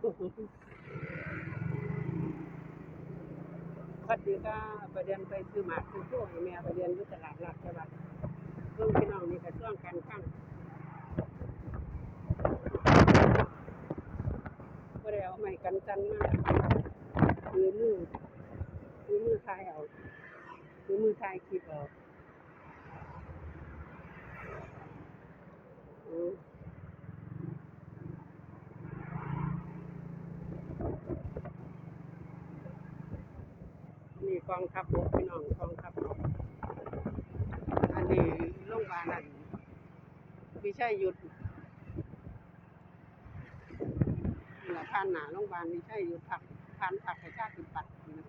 สวัสดีค่ะประเด็นไปซื้อหมากซื้อพวกแม่ประเด็นอยู่ตลาดหลักจังหวัดเพิ่งพี่น้องนี่ก็ช่วงกันข้างก็ได้เอาไม้กันจันมากคือมือคือมือทายเอาคือมือทายคลิปเอาอืม นี่ กองทัพบกพี่น้องกองทัพบกอันนี้โรงพยาบาลอันวิชัยหยุดนี่ละผ่านหนาโรงพยาบาลวิชัยหยุดผักผ่านผักประชาธิปัตย์นะ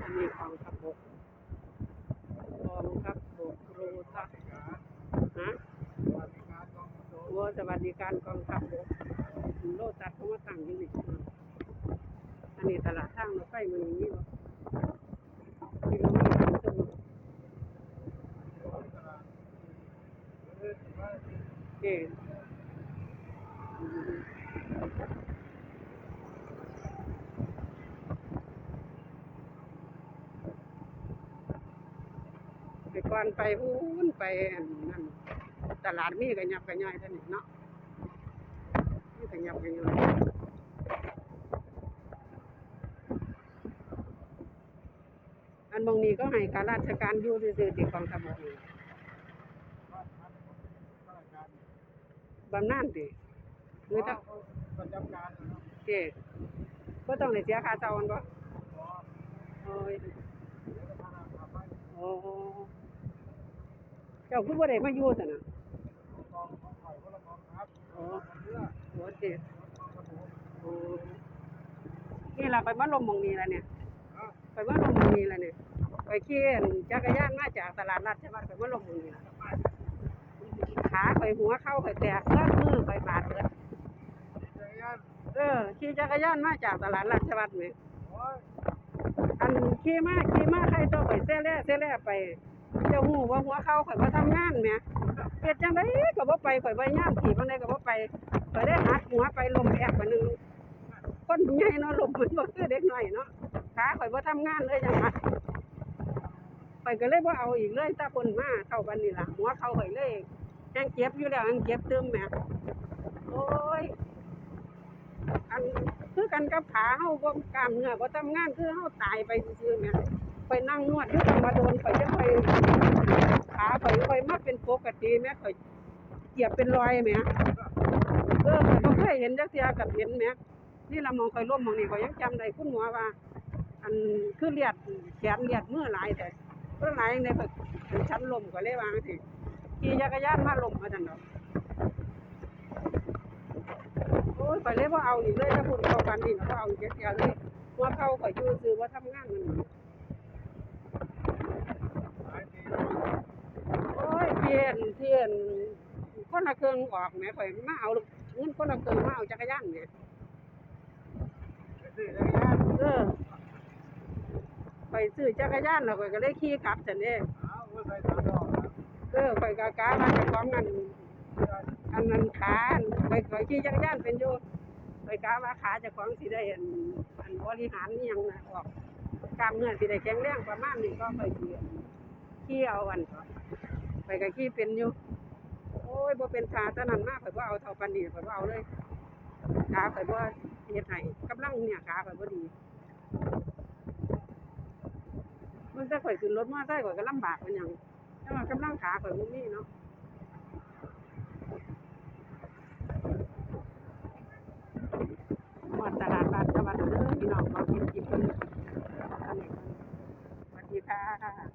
อันนี้กองทัพบกกองทัพบกโรทัพฮะโอ้สวัสดิการกองทัพบกโลตัดเขามาตั้งอยู่นี่ นนี้ตลาดทางรถไฟมันมีบ่ที่เรามีทางตรงเอไปก่อนไปพูนไปนนั่นตลาดมีกันยับกันย่อยเท่านี้เนาะมีกันยับกันย่อย อันบางนี้ก็ให้การราชการอยู่ซื่อๆติกองทัพบกนี่บำนาญติหรือต้องประจำการนะครับเจ้บ่ต้องได้เสียค่าเช่ามันบ่โอ้ยโอ้เจ้าคือบ่ได้มาอยู่ซั่นน่ะกองของข่อยคนละกองครับโอ้เพื่อโหเจ้โอ้นี่ล่ะไปมาลมหมองนี้ล่ะเนี่ย ไปมาลมหมองนี้ล่ะเนี่ยไปขี่จักรยานมาจากตลาดนัดใช่ป่ะไปมาลมหมองนี้ล่ะขาข่อยหัวเข้าข่อยแตกเลือดมือข่อยบาดเลยเออขี่จักรยานมาจากตลาดราชวัฒน์แหมโอ้ยอันขี่มาขี่มาใครต้องไปเซ่แล่เซ่แล่ไปเจ้าหูว่าหัวเข้าข่อยบ่ทำงานแหมเฮ็ดจังไดก็บ่ไปข่อยบ่ย่ามขี่บ่ได้ก็บ่ไปข่อยได้หักหัวไปลมแอกบัดนึงคนใหญ่เนาะลมเหมันบ่คือเด็กน้อยเนาะ ขาข่อยบ่าทำงานเลยจังหวะข่อยก็เลยบ่าเอาอีกเลยตาเพิ่นมาเท่าบัดนี้ล่ะหัวเข้าข่อยเลยยังเจ็บอยู่แล้วยังเจ็บเตึมแหมโอ้ยอันคือกันกับขาเฮาบ่กล้ามเนื้อบ่ทำงานคือเฮาตายไปซื่อๆแหม่ไปนั่งนวดอยู่กันมาโดนไปจังไปขาไปค่อยมาเป็นปกติแหม่ค่อยเจ็บเป็นรอยแหม่เออข้อยบ่เคยเห็นจักเที่ยกับเห็นแหม่นี่ละมองค่อยล้มมองนี้ก็ยังจำได้คุณหมอว่า อันคือเลียดแขนเลียดมือหลายแต่เพิ่นหลายในก็ฉันลมก็เลยวาจังซี่ขี่จักรยานมาล้มาซั่นดอกโอ้ยไปเลยว่าเอาอีกเลยถ้าพูดเข้ากันนี่ก็เอาอีกเดียวเลยว่าเข้าข่อยอยู่ซื้อว่าทำงานมันโอ้ยเพี้ยนเพี้ยนคนละเครื่องออกแหม่ข่อยมาเอาเงินคนละเครื่องมาเอาจักรยานเนี่ย ไปซื้อจักรยาน เออ ไปซื้อจักรยานแล้วข่อยก็เลยขี่กลับจันเด้เอาไว้ใส่ถังดอกนะเออข่อยกะกะว่าเจะของอันอันนั้นขาอันข่อยข่อยขี่จักรยานเป็นอยู่ข่อยกะว่าขาเจะของสิได้อันอันบริหารนี่ยังนะออกกล้ามเนื้อสิได้แข็งแรงประมาณนี้ก็ข่อยสิขี่เอาอันไปกับขี้เป็นอยู่โอ้ยบ่เป็นชาตะนั้นมากข่อยบ่เอาเท่าปานนี้ข่อยบ่เอาเลยขาข่อยบ่เฮ็ดให้กำลังเนี่ยขาข่อยบ่ดี มันจะข่อยขึ้นรถมอเตอร์ไซค์ข่อยก็ลำบากมันอย่างแต่ว่ากำลังขาข่อยบ่มีเนาะหมดตลาดบ้านจังหวัดเด้อพี่น้องมากินกินกันนี้สวัสดีค่ะ